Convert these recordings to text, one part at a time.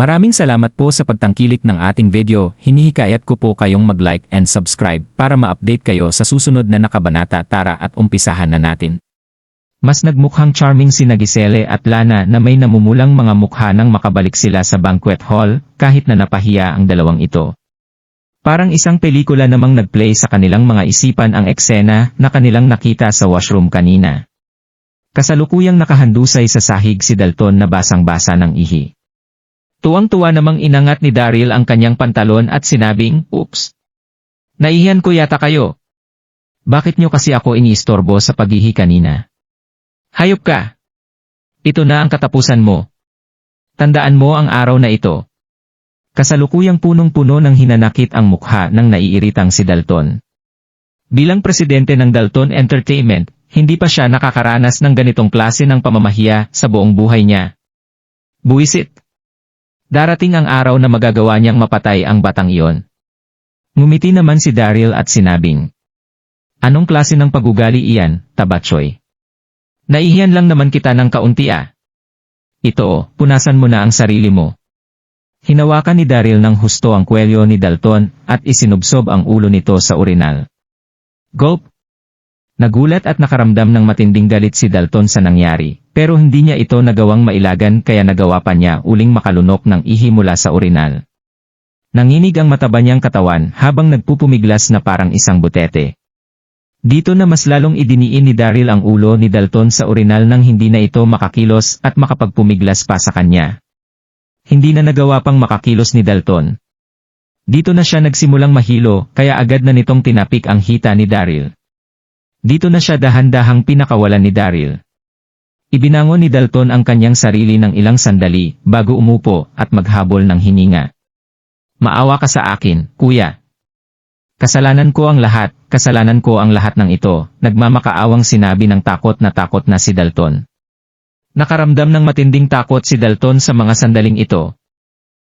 Maraming salamat po sa pagtangkilik ng ating video. Hinihikayat ko po kayong mag-like and subscribe para ma-update kayo sa susunod na nakabanata tara at umpisahan na natin. Mas nagmukhang charming si Gisele at Lana na may namumulang mga mukha nang makabalik sila sa banquet hall kahit na napahiya ang dalawang ito. Parang isang pelikula namang nagplay sa kanilang mga isipan ang eksena na kanilang nakita sa washroom kanina. Kasalukuyang nakahandusay sa sahig si Dalton na basang-basa ng ihi. Tuwang-tuwa namang inangat ni Daryl ang kanyang pantalon at sinabing, Oops! Naihiyan ko yata kayo. Bakit nyo kasi ako iniistorbo sa paghihi kanina? Hayop ka! Ito na ang katapusan mo. Tandaan mo ang araw na ito. Kasalukuyang punong-puno ng hinanakit ang mukha ng naiiritang si Dalton. Bilang presidente ng Dalton Entertainment, hindi pa siya nakakaranas ng ganitong klase ng pamamahiya sa buong buhay niya. Buisit! Darating ang araw na magagawa niyang mapatay ang batang iyon. Ngumiti naman si Daryl at sinabing, Anong klase ng pagugali iyan, Tabatsoy? Naihiyan lang naman kita ng kaunti ah. Ito oh, punasan mo na ang sarili mo. Hinawakan ni Daryl ng husto ang kwelyo ni Dalton at isinubsob ang ulo nito sa urinal. Gulp! Nagulat at nakaramdam ng matinding galit si Dalton sa nangyari, pero hindi niya ito nagawang mailagan kaya nagawa pa niya uling makalunok ng ihi mula sa urinal. Nanginig ang mataba niyang katawan habang nagpupumiglas na parang isang butete. Dito na mas lalong idiniin ni Daryl ang ulo ni Dalton sa urinal nang hindi na ito makakilos at makapagpumiglas pa sa kanya. Hindi na nagawa pang makakilos ni Dalton. Dito na siya nagsimulang mahilo kaya agad na nitong tinapik ang hita ni Daryl. Dito na siya dahan-dahang pinakawalan ni Daryl. Ibinangon ni Dalton ang kanyang sarili ng ilang sandali bago umupo at maghabol ng hininga. Maawa ka sa akin, kuya. Kasalanan ko ang lahat, kasalanan ko ang lahat ng ito, nagmamakaawang sinabi ng takot na takot na si Dalton. Nakaramdam ng matinding takot si Dalton sa mga sandaling ito.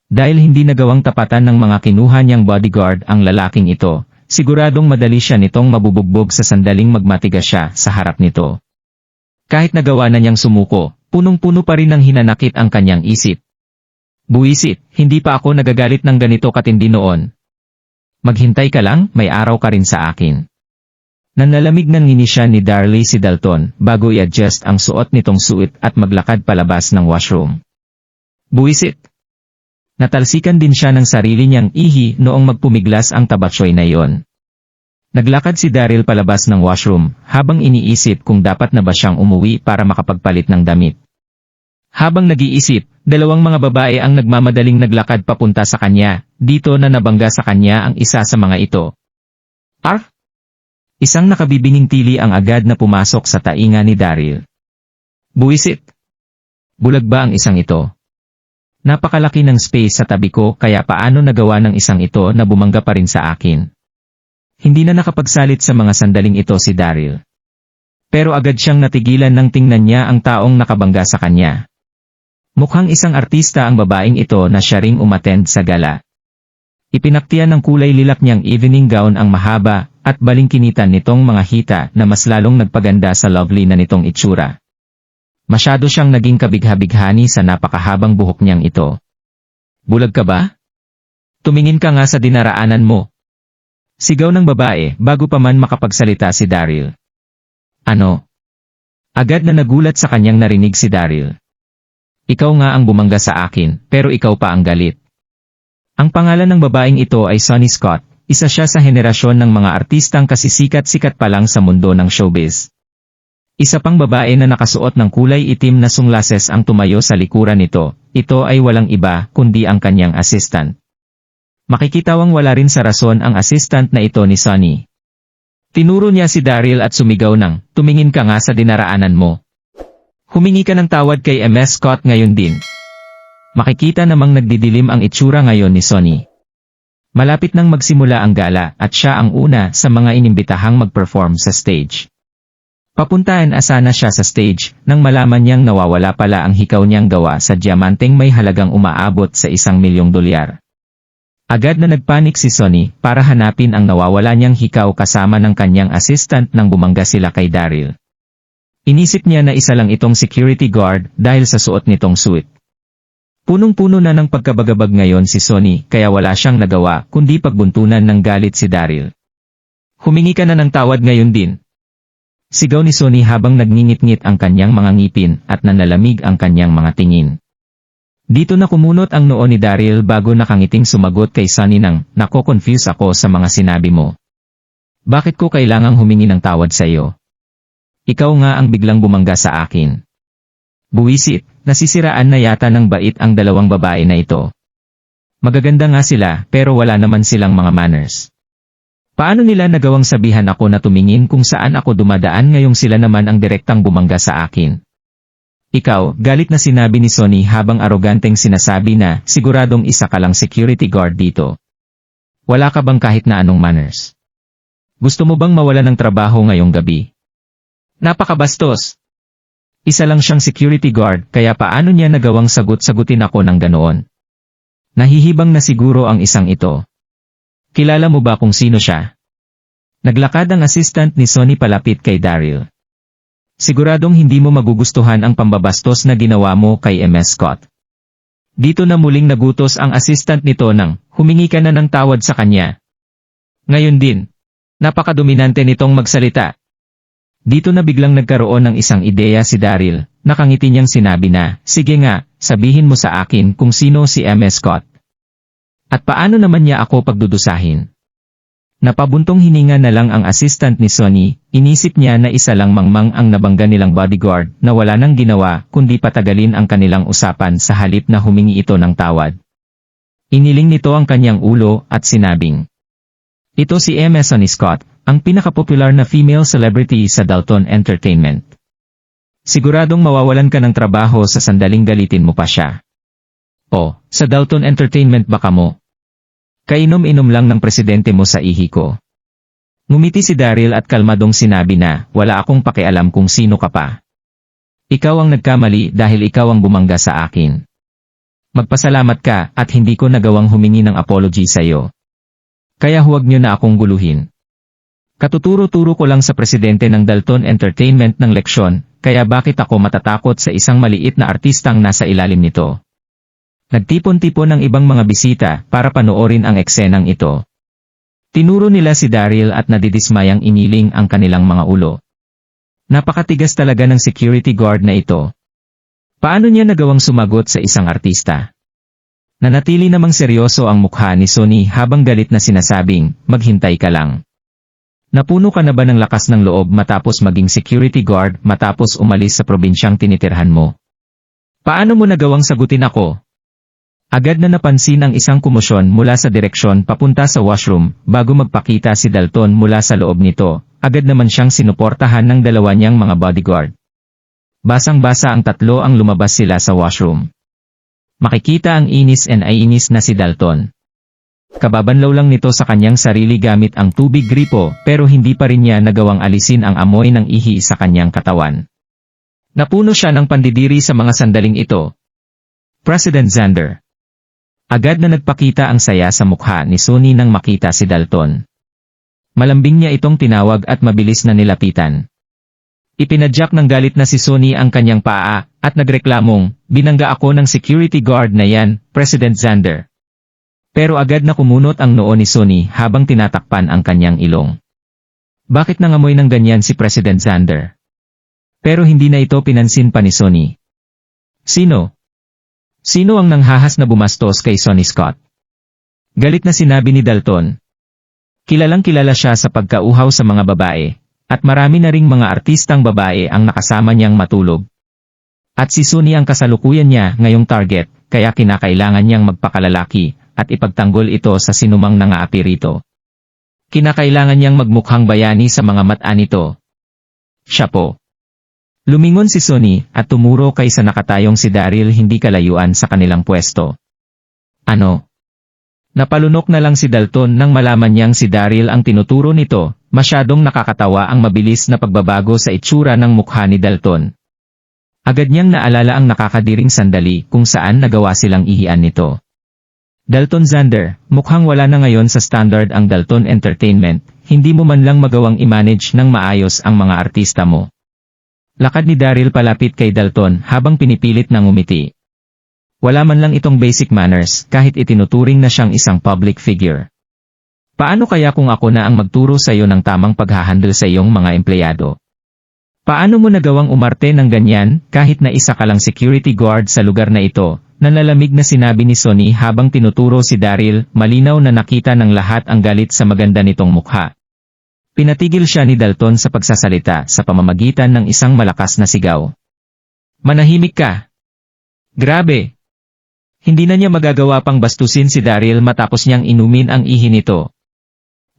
Dahil hindi nagawang tapatan ng mga kinuha niyang bodyguard ang lalaking ito, Siguradong madali siya nitong mabubugbog sa sandaling magmatigas siya sa harap nito. Kahit nagawa na niyang sumuko, punong-puno pa rin ng hinanakit ang kanyang isip. Buisit, hindi pa ako nagagalit ng ganito katindi noon. Maghintay ka lang, may araw ka rin sa akin. Nanlalamig ng nginisya ni Darley si Dalton bago i-adjust ang suot nitong suit at maglakad palabas ng washroom. Buisit, Natalsikan din siya ng sarili niyang ihi noong magpumiglas ang tabatsoy na iyon. Naglakad si Daryl palabas ng washroom habang iniisip kung dapat na ba siyang umuwi para makapagpalit ng damit. Habang nag-iisip, dalawang mga babae ang nagmamadaling naglakad papunta sa kanya, dito na nabangga sa kanya ang isa sa mga ito. Ar? Isang nakabibinging tili ang agad na pumasok sa tainga ni Daryl. Buisit! Bulag ba ang isang ito? Napakalaki ng space sa tabi ko kaya paano nagawa ng isang ito na bumangga pa rin sa akin. Hindi na nakapagsalit sa mga sandaling ito si Daryl. Pero agad siyang natigilan nang tingnan niya ang taong nakabangga sa kanya. Mukhang isang artista ang babaeng ito na siya ring umattend sa gala. Ipinaktiyan ng kulay lilak niyang evening gown ang mahaba at balingkinitan nitong mga hita na mas lalong nagpaganda sa lovely na nitong itsura. Masyado siyang naging kabigha-bighani sa napakahabang buhok niyang ito. Bulag ka ba? Tumingin ka nga sa dinaraanan mo. Sigaw ng babae bago pa man makapagsalita si Daryl. Ano? Agad na nagulat sa kanyang narinig si Daryl. Ikaw nga ang bumangga sa akin, pero ikaw pa ang galit. Ang pangalan ng babaeng ito ay Sonny Scott, isa siya sa henerasyon ng mga artistang kasisikat-sikat pa lang sa mundo ng showbiz. Isa pang babae na nakasuot ng kulay itim na sunglases ang tumayo sa likuran nito, ito ay walang iba kundi ang kanyang assistant. Makikitawang wala rin sa rason ang assistant na ito ni Sonny. Tinuro niya si Daryl at sumigaw ng, tumingin ka nga sa dinaraanan mo. Humingi ka ng tawad kay MS Scott ngayon din. Makikita namang nagdidilim ang itsura ngayon ni Sonny. Malapit nang magsimula ang gala at siya ang una sa mga inimbitahang mag-perform sa stage. Papuntahan asana siya sa stage, nang malaman niyang nawawala pala ang hikaw niyang gawa sa diamanteng may halagang umaabot sa isang milyong dolyar. Agad na nagpanik si Sonny para hanapin ang nawawala niyang hikaw kasama ng kanyang assistant nang bumangga sila kay Daryl. Inisip niya na isa lang itong security guard dahil sa suot nitong suit. Punong-puno na ng pagkabagabag ngayon si Sonny kaya wala siyang nagawa kundi pagbuntunan ng galit si Daryl. Humingi ka na ng tawad ngayon din. Sigaw ni Sonny habang nagngingit-ngit ang kanyang mga ngipin at nanalamig ang kanyang mga tingin. Dito na kumunot ang noo ni Daryl bago nakangiting sumagot kay Sonny nang, nako-confuse ako sa mga sinabi mo. Bakit ko kailangang humingi ng tawad sa iyo? Ikaw nga ang biglang bumangga sa akin. Buwisit, nasisiraan na yata ng bait ang dalawang babae na ito. Magaganda nga sila pero wala naman silang mga manners. Paano nila nagawang sabihan ako na tumingin kung saan ako dumadaan ngayong sila naman ang direktang bumangga sa akin? Ikaw, galit na sinabi ni Sonny habang aroganteng sinasabi na siguradong isa ka lang security guard dito. Wala ka bang kahit na anong manners? Gusto mo bang mawala ng trabaho ngayong gabi? Napakabastos! Isa lang siyang security guard kaya paano niya nagawang sagot-sagutin ako ng ganoon? Nahihibang na siguro ang isang ito. Kilala mo ba kung sino siya? Naglakad ang assistant ni Sonny palapit kay Daryl. Siguradong hindi mo magugustuhan ang pambabastos na ginawa mo kay MS Scott. Dito na muling nagutos ang assistant nito nang humingi ka na ng tawad sa kanya. Ngayon din, napakadominante nitong magsalita. Dito na biglang nagkaroon ng isang ideya si Daryl, nakangiti niyang sinabi na, sige nga, sabihin mo sa akin kung sino si MS Scott. At paano naman niya ako pagdudusahin? Napabuntong hininga na lang ang assistant ni Sonny, inisip niya na isa lang mangmang ang nabangga nilang bodyguard na wala nang ginawa kundi patagalin ang kanilang usapan sa halip na humingi ito ng tawad. Iniling nito ang kanyang ulo at sinabing, Ito si Sonny Scott, ang pinakapopular na female celebrity sa Dalton Entertainment. Siguradong mawawalan ka ng trabaho sa sandaling galitin mo pa siya. O, sa Dalton Entertainment baka mo? Kainom-inom lang ng presidente mo sa ihi ko. Ngumiti si Daryl at kalmadong sinabi na, wala akong pakialam kung sino ka pa. Ikaw ang nagkamali dahil ikaw ang bumangga sa akin. Magpasalamat ka at hindi ko nagawang humingi ng apology sa iyo. Kaya huwag niyo na akong guluhin. Katuturo-turo ko lang sa presidente ng Dalton Entertainment ng leksyon, kaya bakit ako matatakot sa isang maliit na artistang nasa ilalim nito? Nagtipon-tipon ng ibang mga bisita para panoorin ang eksenang ito. Tinuro nila si Daryl at nadidismayang iniling ang kanilang mga ulo. Napakatigas talaga ng security guard na ito. Paano niya nagawang sumagot sa isang artista? Nanatili namang seryoso ang mukha ni Sonny habang galit na sinasabing, maghintay ka lang. Napuno ka na ba ng lakas ng loob matapos maging security guard matapos umalis sa probinsyang tinitirhan mo? Paano mo nagawang sagutin ako? Agad na napansin ang isang kumosyon mula sa direksyon papunta sa washroom, bago magpakita si Dalton mula sa loob nito, agad naman siyang sinuportahan ng dalawa niyang mga bodyguard. Basang-basa ang tatlo ang lumabas sila sa washroom. Makikita ang inis and ay inis na si Dalton. Kababanlaw lang nito sa kanyang sarili gamit ang tubig gripo pero hindi pa rin niya nagawang alisin ang amoy ng ihi sa kanyang katawan. Napuno siya ng pandidiri sa mga sandaling ito. President Zander Agad na nagpakita ang saya sa mukha ni Sonny nang makita si Dalton. Malambing niya itong tinawag at mabilis na nilapitan. Ipinadyak ng galit na si Sonny ang kanyang paa at nagreklamong, binangga ako ng security guard na yan, President Zander. Pero agad na kumunot ang noo ni Sonny habang tinatakpan ang kanyang ilong. Bakit nangamoy ng ganyan si President Zander? Pero hindi na ito pinansin pa ni Sonny. Sino? Sino ang nanghahas na bumastos kay Sonny Scott? Galit na sinabi ni Dalton. Kilalang kilala siya sa pagkauhaw sa mga babae, at marami na ring mga artistang babae ang nakasama niyang matulog. At si Sonny ang kasalukuyan niya ngayong target, kaya kinakailangan niyang magpakalalaki, at ipagtanggol ito sa sinumang nangaapi rito. Kinakailangan niyang magmukhang bayani sa mga mata nito. Siya po. Lumingon si Sonny at tumuro kay sa nakatayong si Daryl hindi kalayuan sa kanilang pwesto. Ano? Napalunok na lang si Dalton nang malaman niyang si Daryl ang tinuturo nito, masyadong nakakatawa ang mabilis na pagbabago sa itsura ng mukha ni Dalton. Agad niyang naalala ang nakakadiring sandali kung saan nagawa silang ihian nito. Dalton Zander, mukhang wala na ngayon sa standard ang Dalton Entertainment, hindi mo man lang magawang i-manage ng maayos ang mga artista mo. Lakad ni Daryl palapit kay Dalton habang pinipilit ng umiti. Wala man lang itong basic manners kahit itinuturing na siyang isang public figure. Paano kaya kung ako na ang magturo sa iyo ng tamang paghahandle sa iyong mga empleyado? Paano mo nagawang umarte ng ganyan kahit na isa ka lang security guard sa lugar na ito? Nalalamig na sinabi ni Sonny habang tinuturo si Daryl, malinaw na nakita ng lahat ang galit sa maganda nitong mukha. Pinatigil siya ni Dalton sa pagsasalita sa pamamagitan ng isang malakas na sigaw. Manahimik ka! Grabe! Hindi na niya magagawa pang bastusin si Daryl matapos niyang inumin ang ihi nito.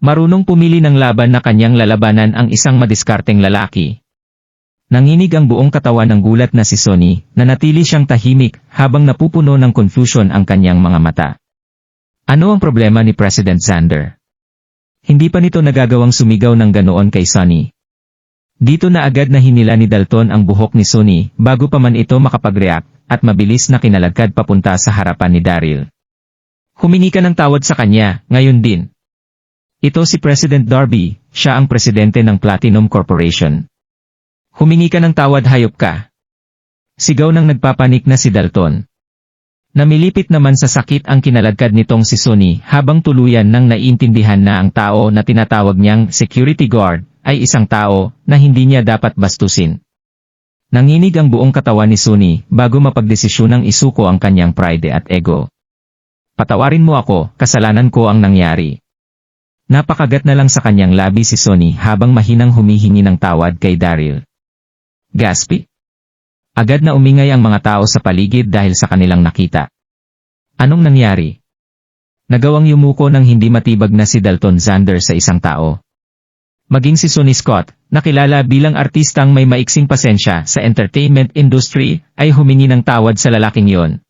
Marunong pumili ng laban na kanyang lalabanan ang isang madiskarteng lalaki. Nanginig ang buong katawan ng gulat na si Sonny, na natili siyang tahimik habang napupuno ng confusion ang kanyang mga mata. Ano ang problema ni President Xander? Hindi pa nito nagagawang sumigaw ng ganoon kay Sonny. Dito na agad na hinila ni Dalton ang buhok ni Sonny bago pa man ito makapag-react at mabilis na kinalagkad papunta sa harapan ni Daryl. Humingi ka ng tawad sa kanya, ngayon din. Ito si President Darby, siya ang presidente ng Platinum Corporation. Humingi ka ng tawad hayop ka. Sigaw ng nagpapanik na si Dalton. Namilipit naman sa sakit ang kinalagkad nitong si Sonny habang tuluyan nang naiintindihan na ang tao na tinatawag niyang security guard ay isang tao na hindi niya dapat bastusin. Nanginig ang buong katawan ni Sonny bago mapagdesisyonang isuko ang kanyang pride at ego. Patawarin mo ako, kasalanan ko ang nangyari. Napakagat na lang sa kanyang labi si Sonny habang mahinang humihingi ng tawad kay Daryl. Gaspi. Agad na umingay ang mga tao sa paligid dahil sa kanilang nakita. Anong nangyari? Nagawang yumuko ng hindi matibag na si Dalton Zander sa isang tao. Maging si Sonny Scott, nakilala bilang artistang may maiksing pasensya sa entertainment industry, ay humingi ng tawad sa lalaking yon.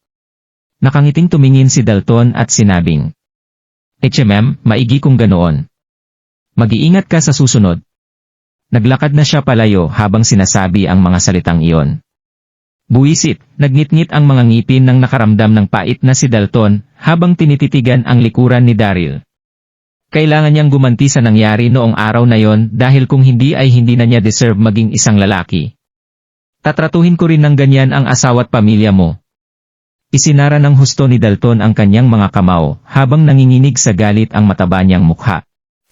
Nakangiting tumingin si Dalton at sinabing, HMM, maigi kung ganoon. Mag-iingat ka sa susunod. Naglakad na siya palayo habang sinasabi ang mga salitang iyon. Buwisit, nagnitngit ang mga ngipin ng nakaramdam ng pait na si Dalton habang tinititigan ang likuran ni Daryl. Kailangan niyang gumanti sa nangyari noong araw na yon dahil kung hindi ay hindi na niya deserve maging isang lalaki. Tatratuhin ko rin ng ganyan ang asawa't pamilya mo. Isinara ng husto ni Dalton ang kanyang mga kamao habang nanginginig sa galit ang mataba niyang mukha.